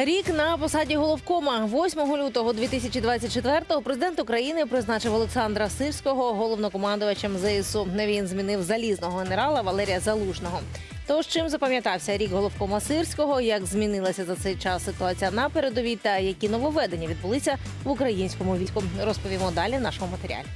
Рік на посаді головкома 8 лютого 2024-го президент України призначив Олександра Сирського головнокомандувачем ЗСУ. Він змінив залізного генерала Валерія Залужного. Тож чим запам'ятався рік головкома Сирського, як змінилася за цей час ситуація на передовій та які нововведення відбулися в українському війську, розповімо далі в нашому матеріалі.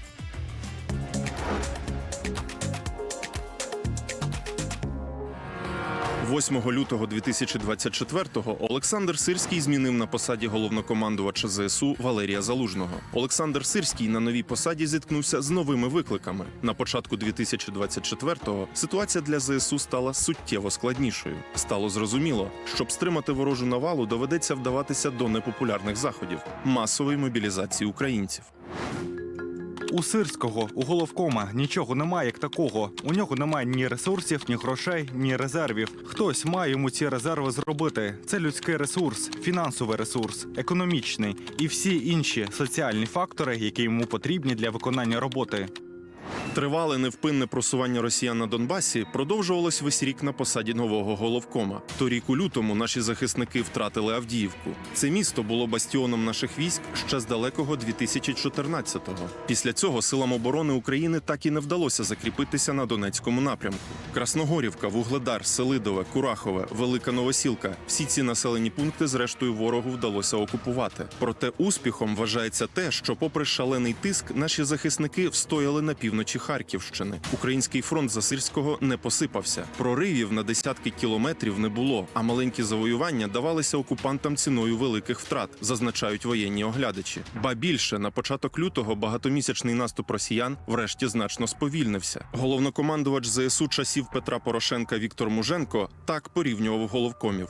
8 лютого 2024-го Олександр Сирський змінив на посаді головнокомандувача ЗСУ Валерія Залужного. Олександр Сирський на новій посаді зіткнувся з новими викликами. На початку 2024-го ситуація для ЗСУ стала суттєво складнішою. Стало зрозуміло, щоб стримати ворожу навалу, доведеться вдаватися до непопулярних заходів масової мобілізації українців. У сирського у головкома нічого немає як такого. У нього немає ні ресурсів, ні грошей, ні резервів. Хтось має йому ці резерви зробити. Це людський ресурс, фінансовий ресурс, економічний і всі інші соціальні фактори, які йому потрібні для виконання роботи. Тривале невпинне просування росіян на Донбасі продовжувалось весь рік на посаді нового головкома. Торік у лютому наші захисники втратили Авдіївку. Це місто було бастіоном наших військ ще з далекого 2014-го. Після цього силам оборони України так і не вдалося закріпитися на Донецькому напрямку. Красногорівка, Вугледар, Селидове, Курахове, Велика Новосілка всі ці населені пункти, зрештою, ворогу вдалося окупувати. Проте успіхом вважається те, що, попри шалений тиск, наші захисники встояли на півночі Харківщини. Український фронт Засирського не посипався. Проривів на десятки кілометрів не було, а маленькі завоювання давалися окупантам ціною великих втрат, зазначають воєнні оглядачі. Ба більше на початок лютого багатомісячний наступ росіян врешті значно сповільнився. Головнокомандувач ЗСУ часів Петра Порошенка Віктор Муженко так порівнював головкомів.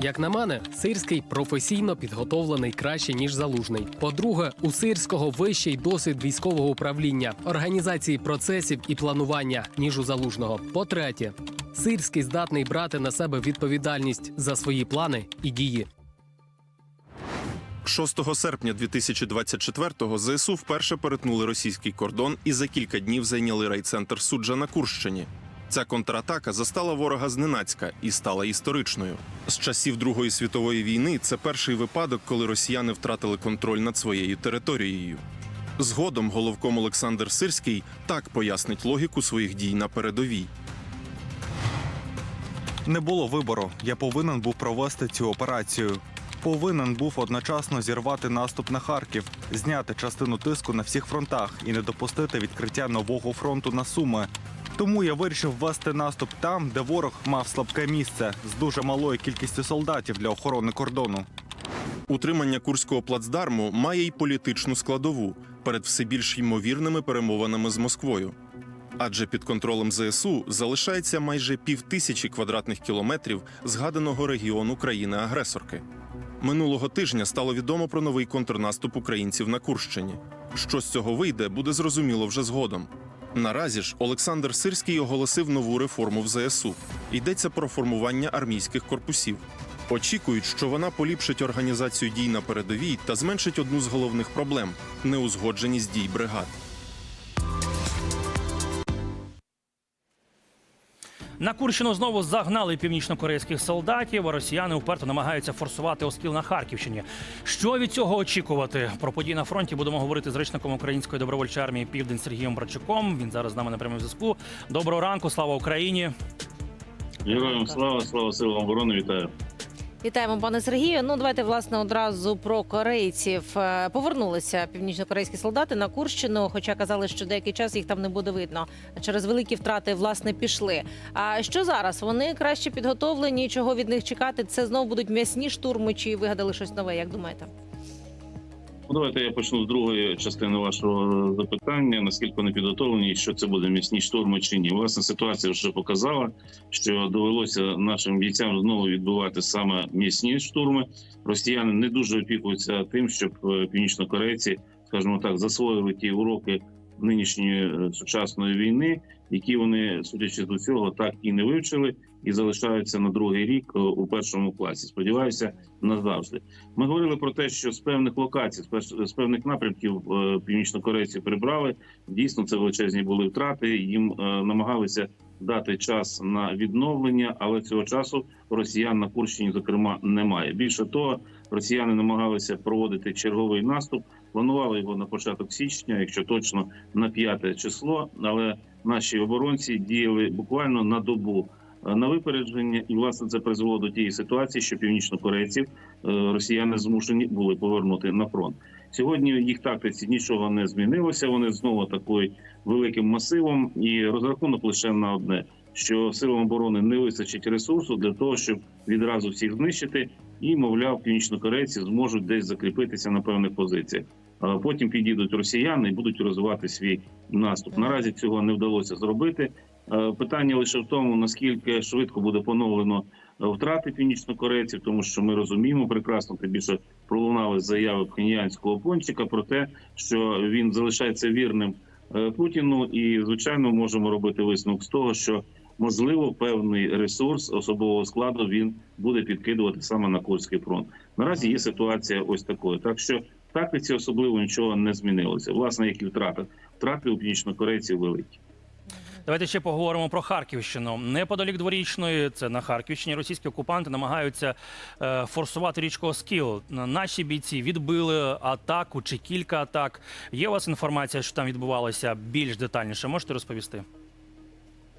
Як на мене, сирський професійно підготовлений краще ніж залужний. По-друге, у сирського вищий досвід військового управління, організації процесів і планування ніж у залужного. По-третє, сирський здатний брати на себе відповідальність за свої плани і дії. 6 серпня 2024-го ЗСУ вперше перетнули російський кордон і за кілька днів зайняли райцентр суджа на Курщині. Ця контратака застала ворога зненацька і стала історичною. З часів Другої світової війни це перший випадок, коли росіяни втратили контроль над своєю територією. Згодом головком Олександр Сирський так пояснить логіку своїх дій на передовій. Не було вибору. Я повинен був провести цю операцію. Повинен був одночасно зірвати наступ на Харків, зняти частину тиску на всіх фронтах і не допустити відкриття нового фронту на Суми. Тому я вирішив ввести наступ там, де ворог мав слабке місце з дуже малою кількістю солдатів для охорони кордону. Утримання курського плацдарму має й політичну складову перед все більш ймовірними перемовинами з Москвою. Адже під контролем ЗСУ залишається майже півтисячі квадратних кілометрів згаданого регіону країни-агресорки. Минулого тижня стало відомо про новий контрнаступ українців на Курщині. Що з цього вийде, буде зрозуміло вже згодом. Наразі ж Олександр Сирський оголосив нову реформу в ЗСУ. Йдеться про формування армійських корпусів. Очікують, що вона поліпшить організацію дій на передовій та зменшить одну з головних проблем неузгодженість дій бригад. На Курщину знову загнали північнокорейських солдатів. Росіяни уперто намагаються форсувати оскіл на Харківщині. Що від цього очікувати? Про події на фронті будемо говорити з речником Української добровольчої армії Південь Сергієм Брачуком. Він зараз з нами на прямому зв'язку. Доброго ранку, слава Україні! Героям слава, слава силам оборони, вітаю. Вітаємо, пане Сергію. Ну давайте власне одразу про корейців. Е, Повернулися північнокорейські солдати на Курщину, хоча казали, що деякий час їх там не буде видно. Через великі втрати власне пішли. А що зараз? Вони краще підготовлені. Чого від них чекати? Це знову будуть м'ясні штурми, чи вигадали щось нове? Як думаєте? Ну, давайте я почну з другої частини вашого запитання. Наскільки вони підготовлені, що це буде міцні штурми чи ні? Власне, ситуація вже показала, що довелося нашим бійцям знову відбувати саме міцні штурми. Росіяни не дуже опікуються тим, щоб е, північнокорейці, скажімо так, засвоїли ті уроки нинішньої е, сучасної війни, які вони, судячи з усього, так і не вивчили, і залишаються на другий рік е, у першому класі. Сподіваюся, назавжди. Ми говорили про те, що з певних локацій, з певних напрямків е, північнокорейці прибрали. Дійсно, це величезні були втрати. Їм намагалися дати час на відновлення, але цього часу росіян на Курщині, зокрема, немає. Більше того, росіяни намагалися проводити черговий наступ. Планували його на початок січня, якщо точно на 5 число. Але наші оборонці діяли буквально на добу е, на випередження, і власне це призвело до тієї ситуації, що північнокорейців е, росіяни змушені були повернути на фронт. Сьогодні в їх тактиці нічого не змінилося. Вони знову атакують великим масивом, і розрахунок лише на одне: що силам оборони не вистачить ресурсу для того, щоб відразу всіх знищити, і мовляв, північнокорейці зможуть десь закріпитися на певних позиціях. А потім підійдуть росіяни і будуть розвивати свій наступ. Наразі цього не вдалося зробити. Е, Питання лише в тому, наскільки швидко буде поновлено е, втрати північнокорейців, тому що ми розуміємо прекрасно, тим більше пролунали заяви пхеньянського пончика про те, що він залишається вірним е, Путіну, і звичайно можемо робити висновок з того, що можливо певний ресурс особового складу він буде підкидувати саме на Курський фронт. Наразі є ситуація ось такою. Так що тактиці особливо нічого не змінилося. Власне, як і втрата втрати у північнокорейців великі. Давайте ще поговоримо про Харківщину. Неподалік дворічної, це на Харківщині. Російські окупанти намагаються е, форсувати річку Оскіл. Наші бійці відбили атаку чи кілька атак. Є у вас інформація, що там відбувалося більш детальніше? Можете розповісти?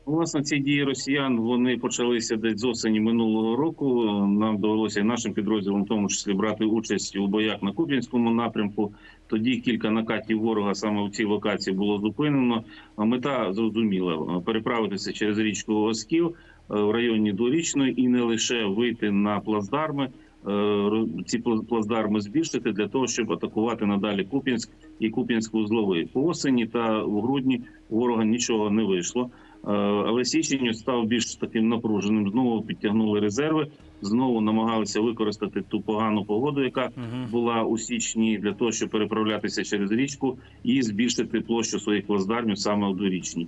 Власне, ці дії росіян вони почалися десь з осені минулого року. Нам довелося нашим підрозділам, в тому числі, брати участь у боях на Куп'янському напрямку. Тоді кілька накатів ворога саме у цій локації було зупинено. Мета зрозуміла переправитися через річку Оскіл е, в районі Дворічної і не лише вийти на плацдарми. е, Ці плацдарми збільшити для того, щоб атакувати надалі Куп'янськ і Куп'янськ-Узловий. По осені та у грудні ворога нічого не вийшло. Е, Але січень став більш таким напруженим. Знову підтягнули резерви, знову намагалися використати ту погану погоду, яка Угу. була у січні, для того, щоб переправлятися через річку і збільшити площу своїх плацдармів саме у дворічній.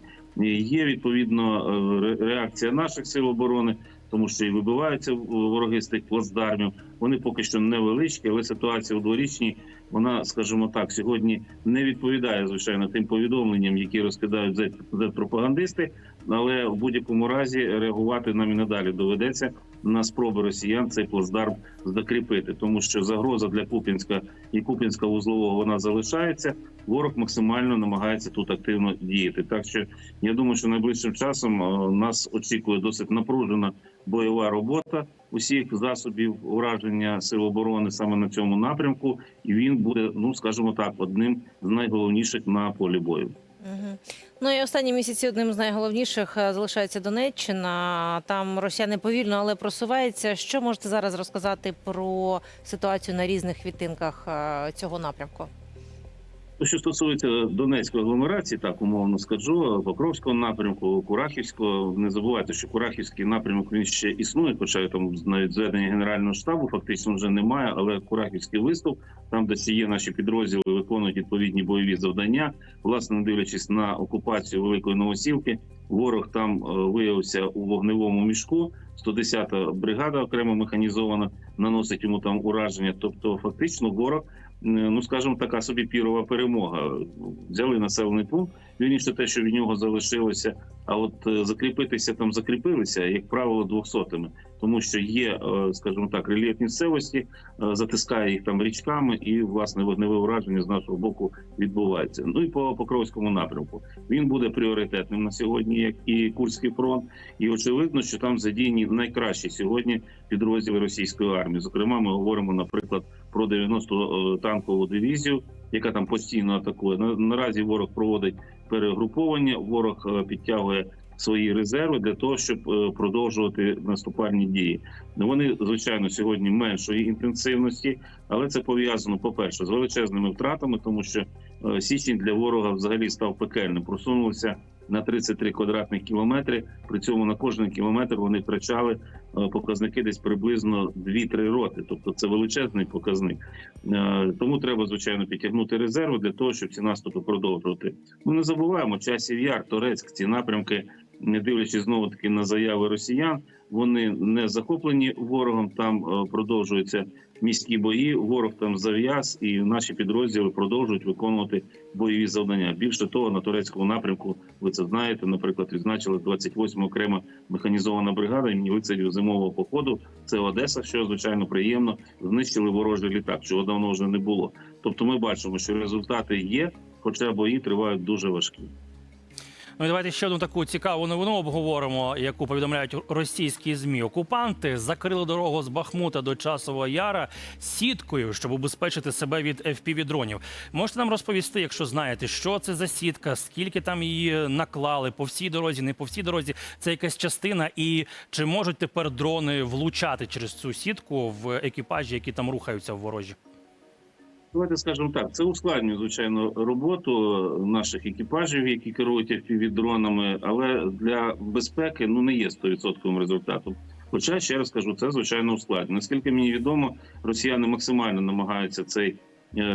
Є відповідно е, реакція наших сил оборони, тому що і вибиваються вороги з тих плацдармів. Вони поки що невеличкі, але ситуація у дворічній, вона, скажімо так, сьогодні не відповідає звичайно тим повідомленням, які розкидають Z- пропагандисти. Але в будь-якому разі реагувати нам і надалі доведеться на спроби росіян цей плацдарм закріпити, тому що загроза для Купінська і Купінська вузлового вона залишається. Ворог максимально намагається тут активно діяти. Так що я думаю, що найближчим часом е, нас очікує досить напружена бойова робота усіх засобів ураження сил оборони саме на цьому напрямку, і він буде, ну скажімо так, одним з найголовніших на полі бою. Ну і останні місяці одним з найголовніших е, залишається Донеччина. Там росіяни повільно, але просуваються. Що можете зараз розказати про ситуацію на різних відтинках е, цього напрямку? Ну, Що стосується Донецької агломерації, так умовно скажу, Покровського напрямку, Курахівського. Не забувайте, що Курахівський напрямок він ще існує, хоча там навіть зведення генерального штабу фактично вже немає. Але Курахівський виступ, там де ще є наші підрозділи, виконують відповідні бойові завдання. Власне, не дивлячись на окупацію Великої Новосілки, ворог там е, виявився у вогневому мішку. 110-та бригада окремо механізована, наносить йому там ураження. Тобто, фактично, ворог ну скажімо, така собі пірова перемога. Взяли населений пункт. Вірніше те, що від нього залишилося. А от е, закріпитися там закріпилися, як правило, двохсотими, тому що є, е, скажімо так, рельєф місцевості, е, затискає їх там річками, і власне вогневе ураження з нашого боку відбувається. Ну і по Покровському напрямку він буде пріоритетним на сьогодні, як і Курський фронт. І очевидно, що там задіяні найкращі сьогодні підрозділи російської армії. Зокрема, ми говоримо, наприклад, про 90 танкову дивізію, яка там постійно атакує. На- Наразі ворог проводить перегруповання. Ворог е, підтягує свої резерви для того, щоб е, продовжувати наступальні дії. Ну, Вони звичайно сьогодні меншої інтенсивності, але це пов'язано, по перше, з величезними втратами, тому що січень для ворога взагалі став пекельним. Просунулися на 33 квадратних кілометри. При цьому на кожен кілометр вони втрачали е, показники десь приблизно 2-3 роти. Тобто це величезний показник. Е, Тому треба звичайно підтягнути резерви для того, щоб ці наступи продовжувати. Ми не забуваємо часів яр, Торецьк, ці напрямки, не дивлячись знову таки на заяви росіян. Вони не захоплені ворогом. Там е, продовжуються міські бої. Ворог там зав'яз, і наші підрозділи продовжують виконувати бойові завдання. Більше того, на турецькому напрямку ви це знаєте. Наприклад, відзначили 28 окрема механізована бригада імені лицарів зимового походу. Це Одеса, що звичайно приємно. Знищили ворожий літак, чого давно вже не було. Тобто, ми бачимо, що результати є, хоча бої тривають дуже важкі. Ну і давайте ще одну таку цікаву новину обговоримо, яку повідомляють російські змі. Окупанти закрили дорогу з Бахмута до Часового Яра сіткою, щоб убезпечити себе від fpv дронів. Можете нам розповісти, якщо знаєте, що це за сітка, скільки там її наклали по всій дорозі, не по всій дорозі. Це якась частина, і чи можуть тепер дрони влучати через цю сітку в екіпажі, які там рухаються в ворожі? Давайте скажемо так, це ускладнює звичайно роботу наших екіпажів, які керують FPV-дронами, але для безпеки ну не є 100% результатом. Хоча ще раз кажу, це звичайно ускладнює. Наскільки мені відомо, росіяни максимально намагаються цей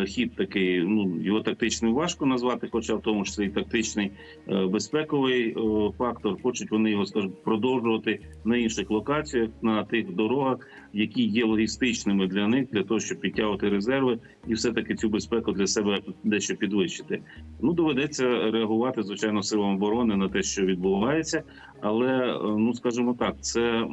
хід такий. Ну його тактичним важко назвати, хоча в тому числі і тактичний е, безпековий е, фактор. Хочуть вони його скажімо, продовжувати на інших локаціях, на тих дорогах, які є логістичними для них, для того, щоб підтягувати резерви і все таки цю безпеку для себе дещо підвищити. Ну доведеться реагувати звичайно силам оборони на те, що відбувається, але е, ну скажімо так, це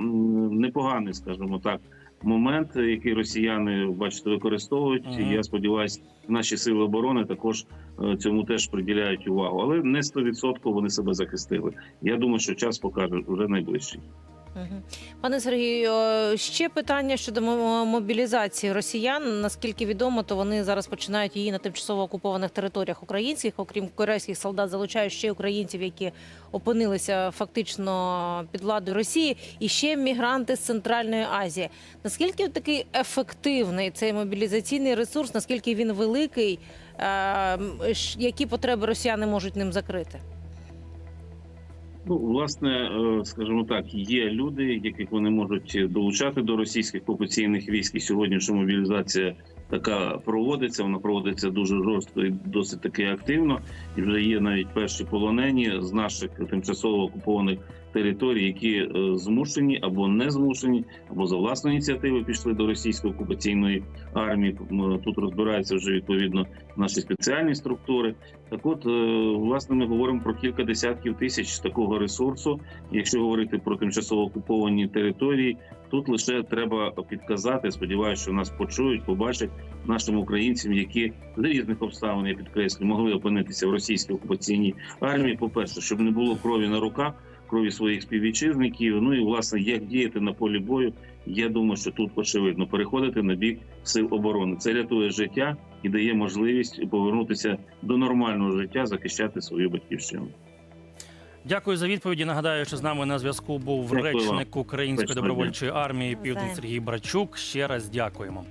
непоганий, скажімо так. Момент, який росіяни бачите, використовують. Ага. Я сподіваюся, наші сили оборони також е, цьому теж приділяють увагу, але не 100% вони себе захистили. Я думаю, що час покаже вже найближчий. Пане Сергію, ще питання щодо мо- мобілізації росіян. Наскільки відомо, то вони зараз починають її на тимчасово окупованих територіях українських, окрім корейських солдат, залучають ще українців, які опинилися фактично під владою Росії, і ще мігранти з Центральної Азії. Наскільки такий ефективний цей мобілізаційний ресурс? Наскільки він великий? Е, м, ш- Які потреби росіяни можуть ним закрити? Ну, власне, е, скажімо так, є люди, яких вони можуть долучати до російських окупаційних військ. І сьогодні що мобілізація така проводиться. Вона проводиться дуже жорстко і досить таки активно. І вже є навіть перші полонені з наших тимчасово окупованих територій, які е, змушені або не змушені, або за власної ініціативи пішли до російської окупаційної армії. Тут розбираються вже відповідно наші спеціальні структури. Так, от е, власне, ми говоримо про кілька десятків тисяч такого ресурсу. Якщо говорити про тимчасово окуповані території, тут лише треба підказати. Сподіваюся, що нас почують, побачать нашим українцям, які з різних обставин я підкреслю, могли опинитися в російській окупаційній армії. По перше, щоб не було крові на руках, крові своїх співвітчизників. Ну і власне, як діяти на полі бою. Я думаю, що тут очевидно переходити на бік сил оборони. Це рятує життя і дає можливість повернутися до нормального життя, захищати свою батьківщину. Дякую за відповіді. Нагадаю, що з нами на зв'язку був Дякую вам. речник Української добровольчої армії Південь Сергій Брачук. Ще раз дякуємо.